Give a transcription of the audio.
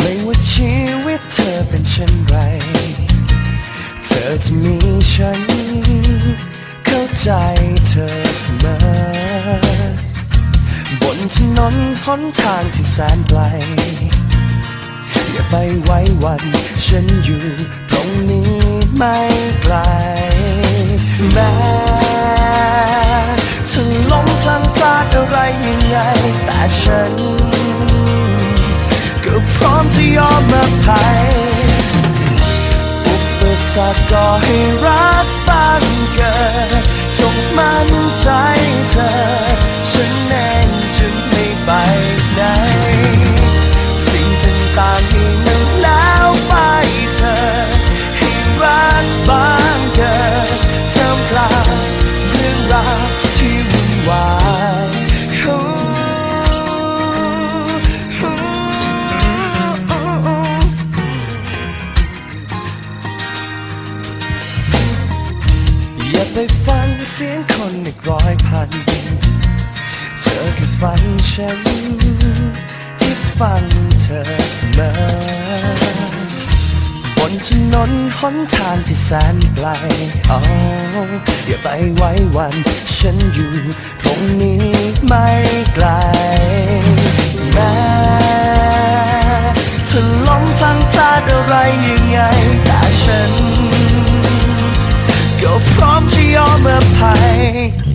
ไม่ว่าชีวิตเธอเป็นเช่นไร เธอจะมีฉัน ใจเธอเสมอบนถนนหนทางที่แสนไกล อย่าไปไว้วัน ฉันอยู่ตรงนี้ไม่ไกลแม้ถึงล้มพลันพลาดอะไรยังไง แต่ฉัน ก็พร้อมจะยอมอภัยอุปสรรคก็ให้รักบ้านเกิด จงมั่นใจเธอ ฉันเองจะไม่ไปไหน สิ่งต่างๆที่มันแล้วไปเธอ ให้รักบานเกิดท่ากลางเรื่องราวที่วุ่นวายอย่าไป ร้อยพัน เธอแค่ฟังฉัน ที่ฟังเธอเสมอบนถนนหนทางที่แสนไกลเอาอย่าไปไว้วัน ฉันอยู่ตรงนี้ไม่ไกลแม้ถ้าล้มพลังพลาดอะไรยังไงแต่ฉันก็พร้อมจะยอมอภัย